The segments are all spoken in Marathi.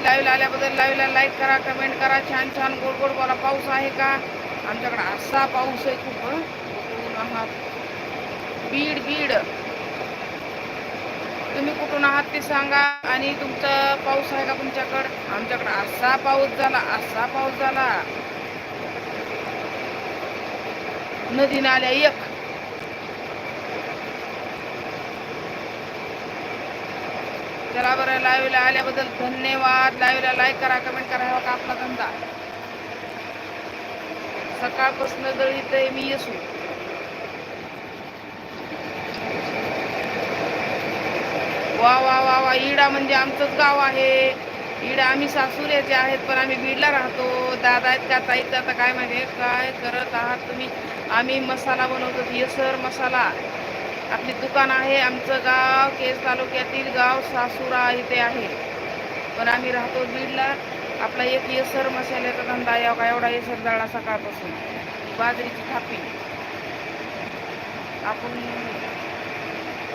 धन्यवाद लाईव्ह आल्याबद्दल लाईव्हला लाईक करा कमेंट करा. छान छान गोड गोड बोला. पाऊस आहे का? आमच्याकडे असा पाऊस आहे खूप कुठून आहात? बीड बीड. तुम्ही कुठून आहात ते सांगा. आणि तुमचा पाऊस आहे का तुमच्याकडं? आमच्याकडं असा पाऊस झाला असा पाऊस झाला. नदी नाल्या एक. चला बरं लाईव्हला आल्याबद्दल धन्यवाद. लाईव्हला लाईक करा कमेंट करा हा का आपला धंदा. सकाळपासून दळीत आहे मी येसू. वा वा वा वा इडा म्हणजे आमचंच गाव आहे. इडा आम्ही सासुऱ्याचे आहेत पण आम्ही बीडला राहतो. दादा आहेत का ताईत आता काय माहिती काय करत आहात तुम्ही? आम्ही मसाला बनवतो येसर मसाला. आपली दुकान आहे आमचं गाव केस तालुक्यातील गाव सासुरा इथे आहे. पण आम्ही राहतो बीडला. आपला एक येसर मसाल्याचा धंदा आहे का एवढा येसर दळला सकाळपासून. बाजरीची थापी. आपण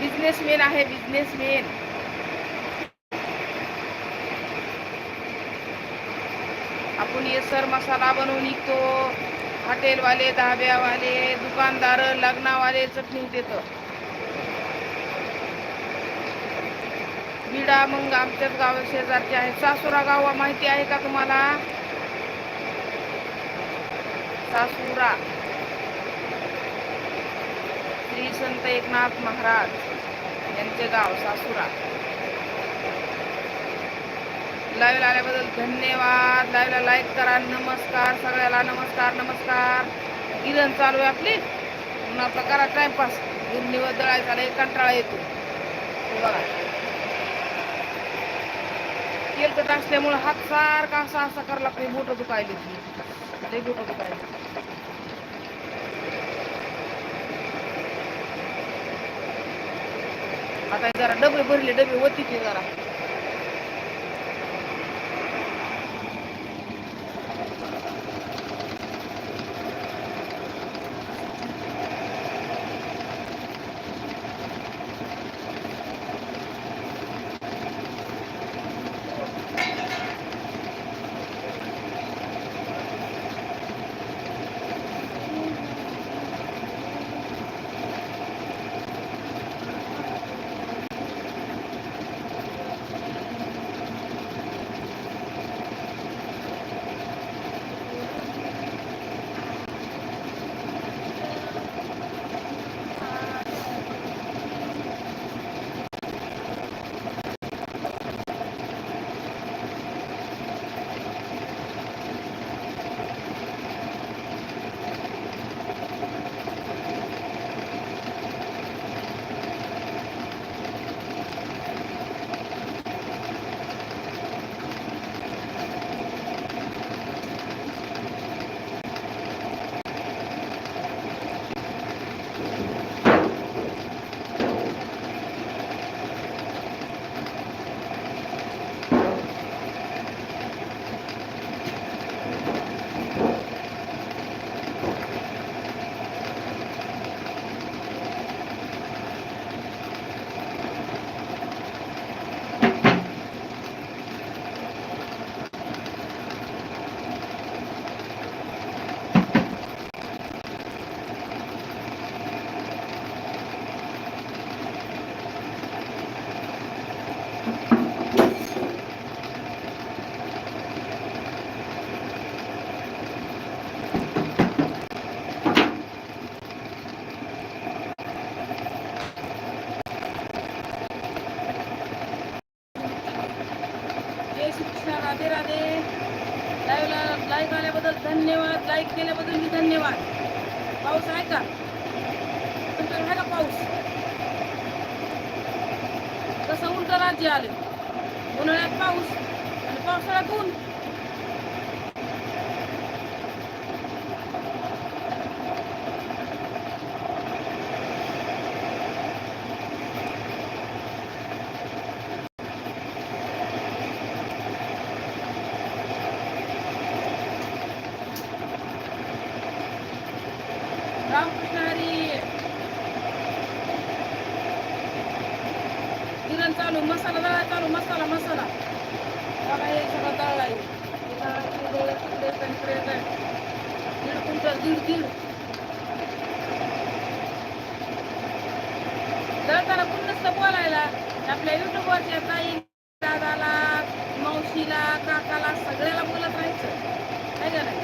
बिझनेसमॅन आहे बिझनेसमॅन आपण येसर मसाला बनवून निघतो हॉटेलवाले धाब्यावाले दुकानदार लग्नावाले चटणी देतं. विडा मग आमच्याच गाव शेजारचे आहे सासुरा गाव माहिती आहे का तुम्हाला? सासुरा. श्री संत एकनाथ महाराज यांचे गाव सासुरा. लाईव्ह आल्याबद्दल धन्यवाद. लाईव्हला लाईक करा. नमस्कार. सगळ्याला नमस्कार नमस्कार. गिरण चालू आहे आपली. म्हणून आपला करा टाइमपास गिरणीवर दळायचा लय कंटाळा येतो. बघा. तेलकट असल्यामुळं हात सारखा असा असा करायला लागते बोटं दुखायले लय बोटं दुखायले. आता जरा डबे भरले डबे वतीचे जरा. आहे का नाही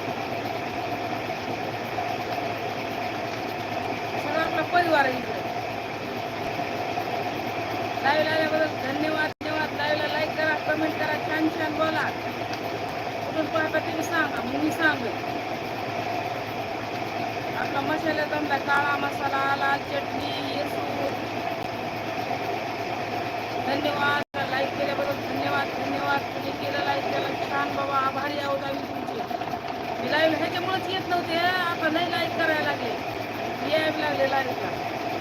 सगळा आपला परिवार आहे इकडे लाईव्ह आल्याबद्दल धन्यवाद धन्यवाद लाईव्हला लाईक करा कमेंट करा छान छान बोला कुठून पाहता ते सांगा मग मी सांग आपला मसाला धंदा काळा मसाला लाल चटणी येसू धन्यवाद लाईक केल्याबद्दल धन्यवाद धन्यवाद तुम्ही केलं लाईक केलं छान बाबा आभारी आहोत आम्ही तुमचे मी लाईव्ह ह्याच्यामुळेच येत नव्हते नाही लाईक करायला लागले. यायला लागले आहे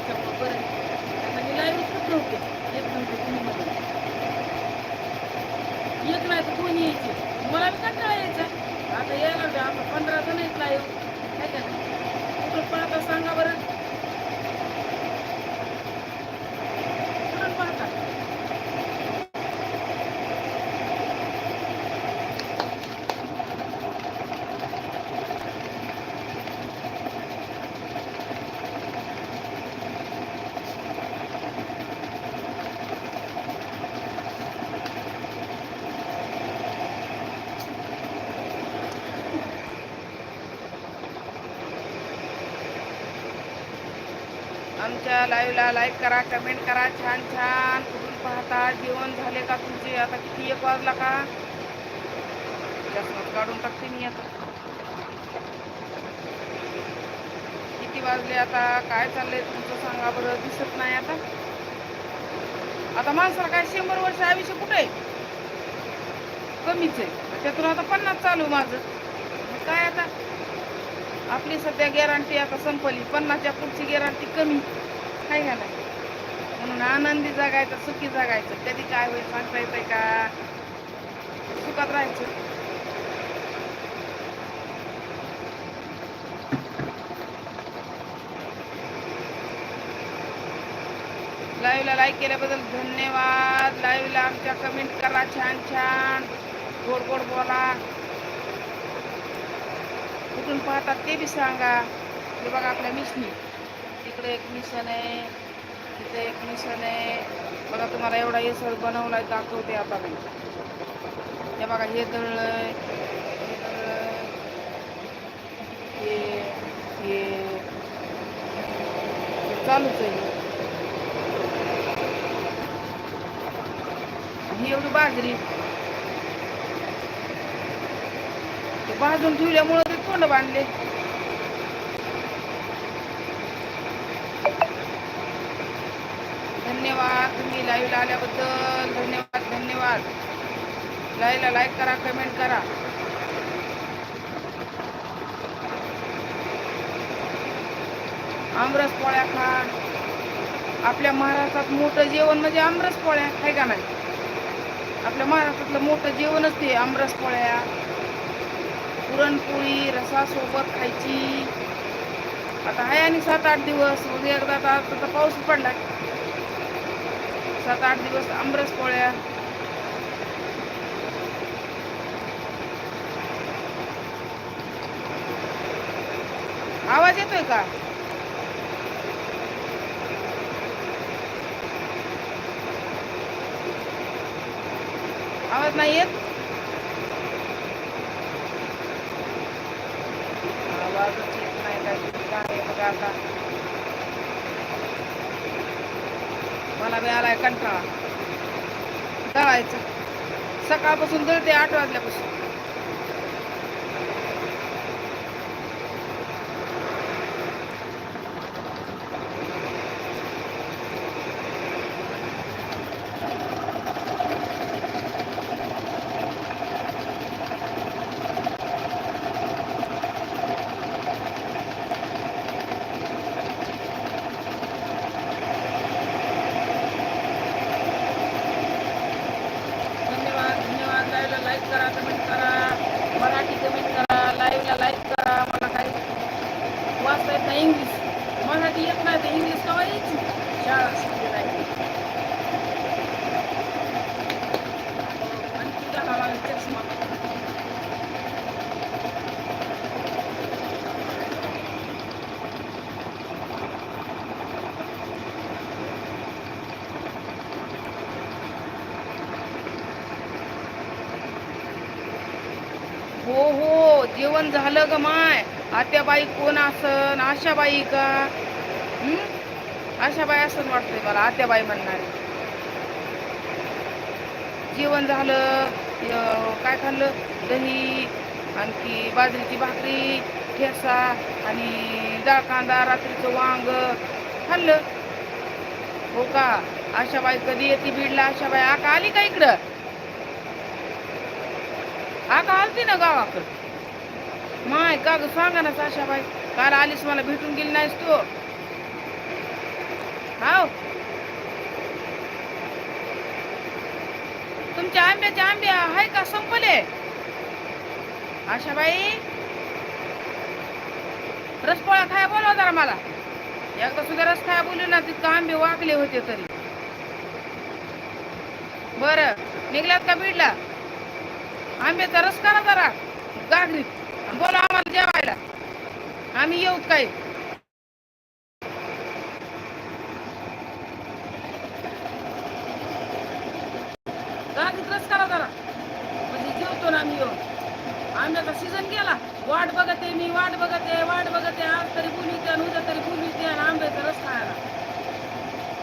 त्यामुळं बरं आहे. आता मी लाईव्ह येत नव्हते येत नव्हते तुम्ही मध्ये येत नाही तर कोणी यायचे मला बी कंटाळा यायचा आता यायला लागले आता पंधरा जण आहेत लाईव्ह काय का नाही कुठून पाहता सांगा बरं कुठून पाहता आमच्या लाईव्हला लाईक करा कमेंट करा. छान छान. कुठून पाहता? जेवण झाले का तुमचे? आता किती एक वाजला का? चष्माच काढून टाकते मी आता. किती वाजले आता? काय चाललंय तुमचं सांगा बरं. दिसत नाही आता. आता माणसाला काय शंभर वर्ष आयुष्य कुठे आहे? कमीच आहे. त्यातून आता पन्नास चालू माझं. काय आता? आपली सध्या गॅरंटी आता संपली. पन्नासच्या पुढची गॅरंटी कमी. काय घाला म्हणून आनंदी जगायचं सुखी जगायचं. कधी काय होईल सांगता येतंय का? सुखात राहायचं. लाईव्हला लाईक केल्याबद्दल धन्यवाद. लाईव्हला आमच्या कमेंट करा छान छान. गोड गोड बोला. कुठून पाहतात ते बी सांगा. हे बघा आपल्या मिशनी. तिकडे एक मिशन आहे. तिथे एक मिशन आहे. बघा तुम्हाला एवढा येसर आहे दाखवते आता मी. हे बघा हे दळलं हे दळलं हे हे हे. चालूच आहे. ही एवढी बाजरी. ते भाजून ठेवल्यामुळं ते तोंड बांधले धन्यवाद तुम्ही लाईव्हला आल्याबद्दल धन्यवाद धन्यवाद. लाईव्हला लाईक करा कमेंट करा. आमरस पोळ्या खा. आपल्या महाराष्ट्रात मोठं जेवण म्हणजे आमरस पोळ्या आहे का नाही? आपल्या महाराष्ट्रातलं मोठं जेवणच ते आमरस पोळ्या. पुरणपोळी रसासोबत खायची. आता आहे आणि सात आठ दिवस मग एकदा आता पाऊस पडला सात आठ दिवस आमरस पोळ्या. आवाज येतोय का? आवाज नाही येत? आवाजच येत नाही काय बघा आता. मला बी आलाय कंटाळा. दळायचं सकाळपासून दळते आठ वाजल्यापासून धन्यवाद धन्यवाद लाईव्हला लाईक करा कमेंट करा मराठी कमेंट करा लाईव्हला लाईक करा मला काही वाचता येत नाही इंग्लिश मराठी येत नाही तर इंग्लिश कवा यायची शाळा शिकली नाही आणखी घालावा लागेल चष्मा हो हो जेवण झालं ग माय बाई कोण असन? आशाबाई का? हं? आशाबाई असं वाटतंय मला आत्याबाई म्हणणारी. जेवण झालं काय खाल्लं? दही आणखी बाजरीची भाकरी ठेसा आणि डाळ कांदा रात्रीचं वांग खाल्लं. हो का? आशाबाई कधी येते बीडला? आशाबाई आका आली का इकडं? आका आलती ना गावाकडं? माय का ग? सांगा ना साशाबाई. काल आलीस मला भेटून गेली नाहीस तू. हाव. तुमच्या आंब्याचे आंबे आहे का? संपले. आशाबाई. रसपोळा खाया बोलवा जरा मला. एकदा सुद्धा रस खाया बोलू ना तितकं आंबे वाकले होते तरी. बर निघलात का बीडला? आंब्याचा रस करा जरा. गागरीत. बोला आम्हाला जेवायला. आम्ही येऊ काय गागरीत रस करा जरा म्हणजे जेवतो ना आम्ही येऊन आंब्याचा सीझन गेला वाट बघते मी वाट बघते वाट बघते आज तरी बोलू आणि उद्या तरी बोलू आणि आंब्याचा रस खायला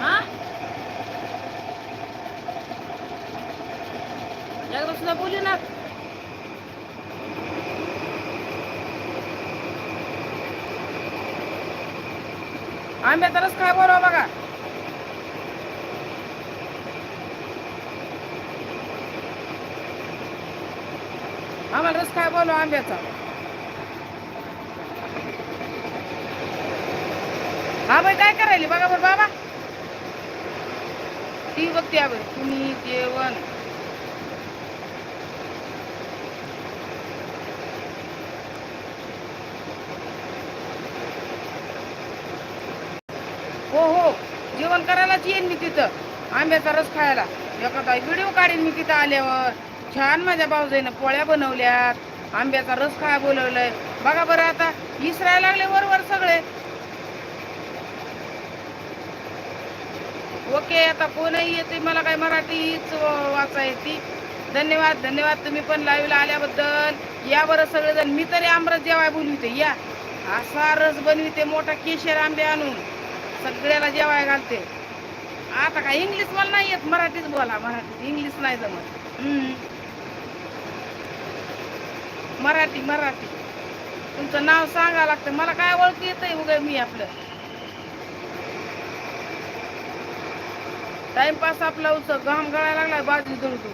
हा एकदा सुद्धा बोलू ना आंब्याचा रस काय बोलवा बघा आम्हाला रस काय बोलू आंब्याचा? हा बाई काय करायली? बघा बरं बाबा. ती बघते हा तुम्ही जेवण. हो हो. जेवण करायलाच येईन मी तिथं. आंब्याचा रस खायला. एखादा व्हिडिओ काढीन मी तिथं आल्यावर. छान माझ्या भाऊजाईनं पोळ्या बनवल्यात आंब्याचा रस काय बोलवलंय. बघा बरं आता इसरायला लागले वरवर सगळे. ओके आता कोणही येते मला काय मराठीच वाचा येते धन्यवाद धन्यवाद तुम्ही पण लाईव्हला आल्याबद्दल. या बरं सगळेजण मी तरी आमरस जेवाय बोलविते या. असा रस बनविते मोठा केशर आंबे आणून. सगळ्याला जेवाय घालते. आता काय इंग्लिश मला नाही येत मराठीच बोला मराठीत इंग्लिश नाही जमत. हम्म. मराठी मराठी. तुमचं नाव सांगा लागतं. मला काय ओळख येतंय उगा मी आपलं? टाइमपास आपला उच घाम गळायला लागलाय बाजू दळतो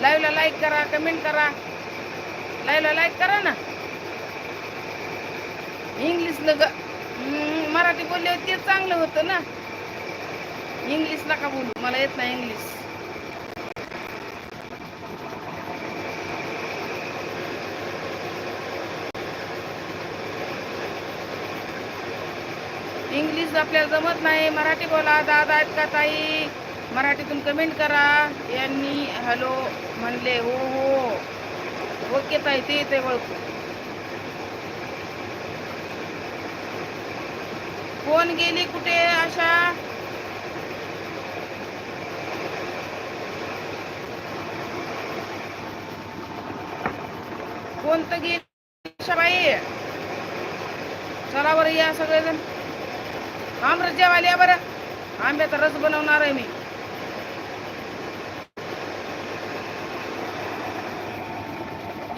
लाईव्हला लाईक करा कमेंट करा. लाईव्हला लाईक करा ना. इंग्लिशला ग मराठी बोलले तेच चांगलं होतं ना. इंग्लिश नका बोलू. मला येत नाही इंग्लिश इंग्लिश आपल्याला जमत नाही. मराठी बोला दादा आहेत का ताई मराठीतून कमेंट करा. यांनी हॅलो म्हणले हो हो. ओके ताई ते ते ओळखू. कोण गेली कुठे आशा? कोणतं गेली आशाबाई चला बरं या सगळेजण. आमरस जेवायला या बरं. आंब्याचा रस बनवणार आहे मी.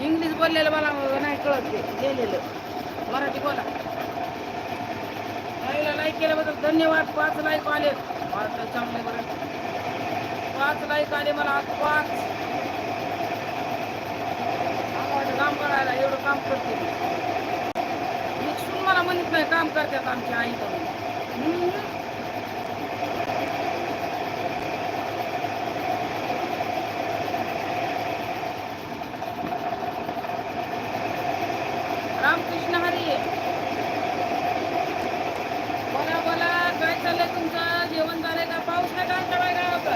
इंग्लिश बोललेलं मला नाही कळत ते लिहिलेलं. मराठी बोला. लाईव्हला लाईक केल्याबद्दल धन्यवाद. पाच लाईक आले. मराठी चांगले बरं. पाच लाईक आले मला. आज पाच काम करायला एवढं काम करते मी. सून मला म्हणत नाही काम करतात आमची आई म्हणून रामकृष्ण हरी. बोला बोला काय चाललंय तुमचं? जेवण झालंय का? पाऊस आहे का आमच्या गावात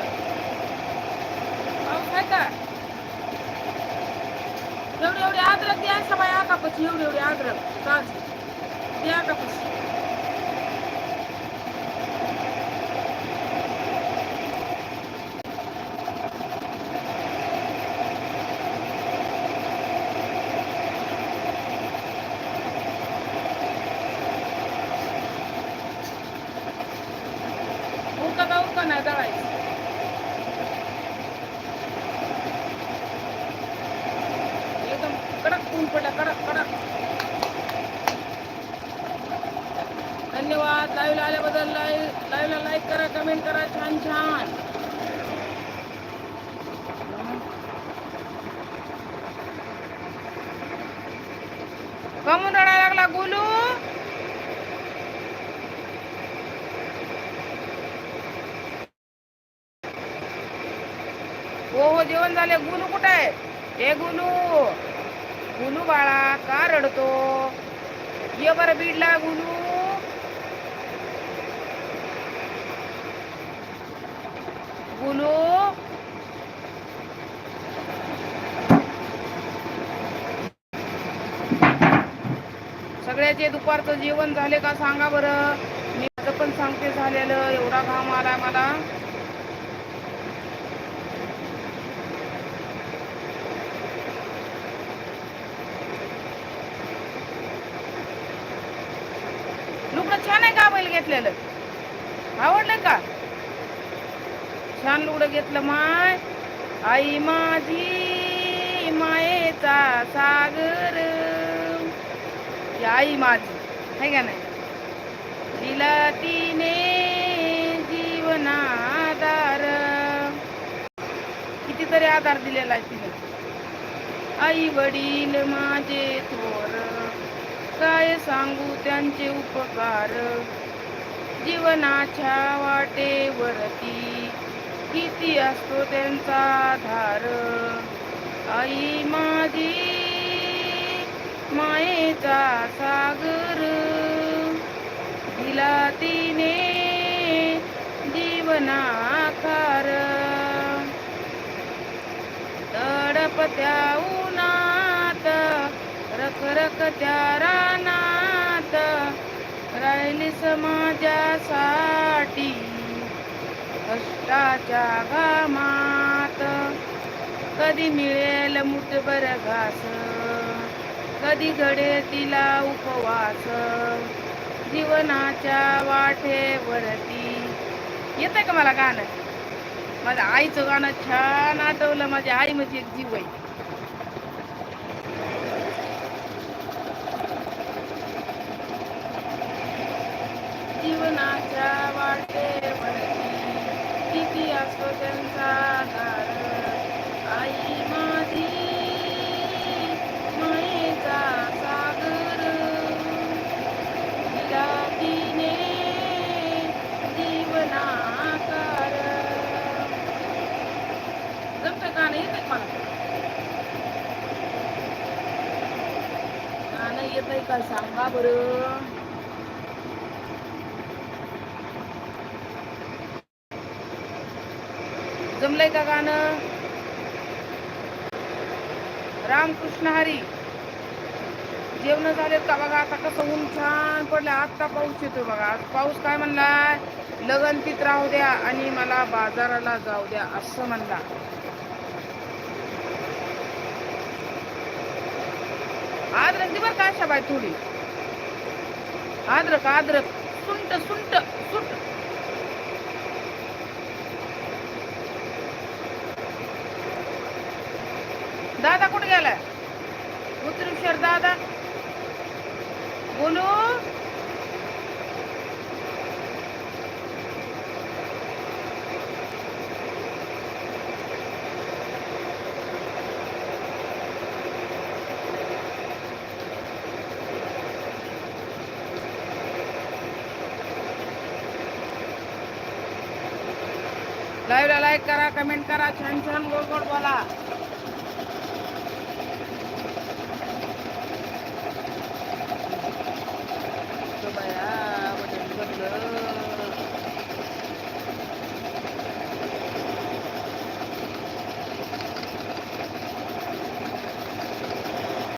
पाऊस आहे का? एवढी एवढी आद्रक द्या सबाई आकापाची एवढी एवढी आद्रक. ताजी द्या आकापाची उरका का उरका नाही दळायचं एकदम कडक ऊन पडला कडक कडक धन्यवाद. लाईव्हला आल्याबद्दल लाईव्ह लाईव्हला लाईक करा कमेंट करा. छान छान. कमून रडायला लागला गोलू. हो हो जेवण झाले. गुलू कुठे आहे? हे गुलू. गुलू बाळा का रडतो? ये बरं बीडला गुलू. गुलू सगळ्याचे दुपारचं जेवण झाले का सांगा बरं. मी माझं पण सांगते झालेलं एवढा घाम आला मला. लुकडं छान आहे का बैल घेतलेलं? आवडलं का? छान लुगडं घेतलं माय. आई माझी मायेचा सागर. ही आई माझी है का नाही? दिला तिने जीवनाधार. कितीतरी आधार दिलेला आहे तिने. आई वडील माझे थोर. काय सांगू त्यांचे उपकार? जीवनाच्या वाटेवरती किती असतो त्यांचा आधार आई माझी मायेचा सागर. दिला तिने जीवनाकार तडपत्या उन्हात रखरखत्या रानात. राहिली समाजासाठी कष्टाच्या घामात. कधी मिळेल मुठभर घास कधी घडे तिला उपवास. जीवनाच्या वाटेवरती. येतंय का मला गाणं? माझ्या आईचं गाणं छान आठवलं माझ्या आई म्हणजे एक जीव आहे. जीवनाच्या वाटेवर किती असतो त्यांचा आधार आई माझी मायेचा सागर तिला तिने जीवनाकार जमतं गाणं येतंय का गाणं येतंय? का सांगा बरं. जमलंय का गाणं? रामकृष्ण हरी. जेवण झालेत का बघा? आता कसं ऊन छान पडलं आत्ता पाऊस येतोय बघा. आज पाऊस काय म्हणलाय? लगनतीत राहू द्या आणि मला बाजाराला जाऊ द्या असं म्हणला. आद्रक दे बरं का आशाबाई थोडी. आद्रक आद्रक. सुंट सुंट सुंट दादा कुठे गेलाय? उतरू दादा बोलू? लाईव्हला लाईक करा कमेंट करा छान छान गोड गोड बोला.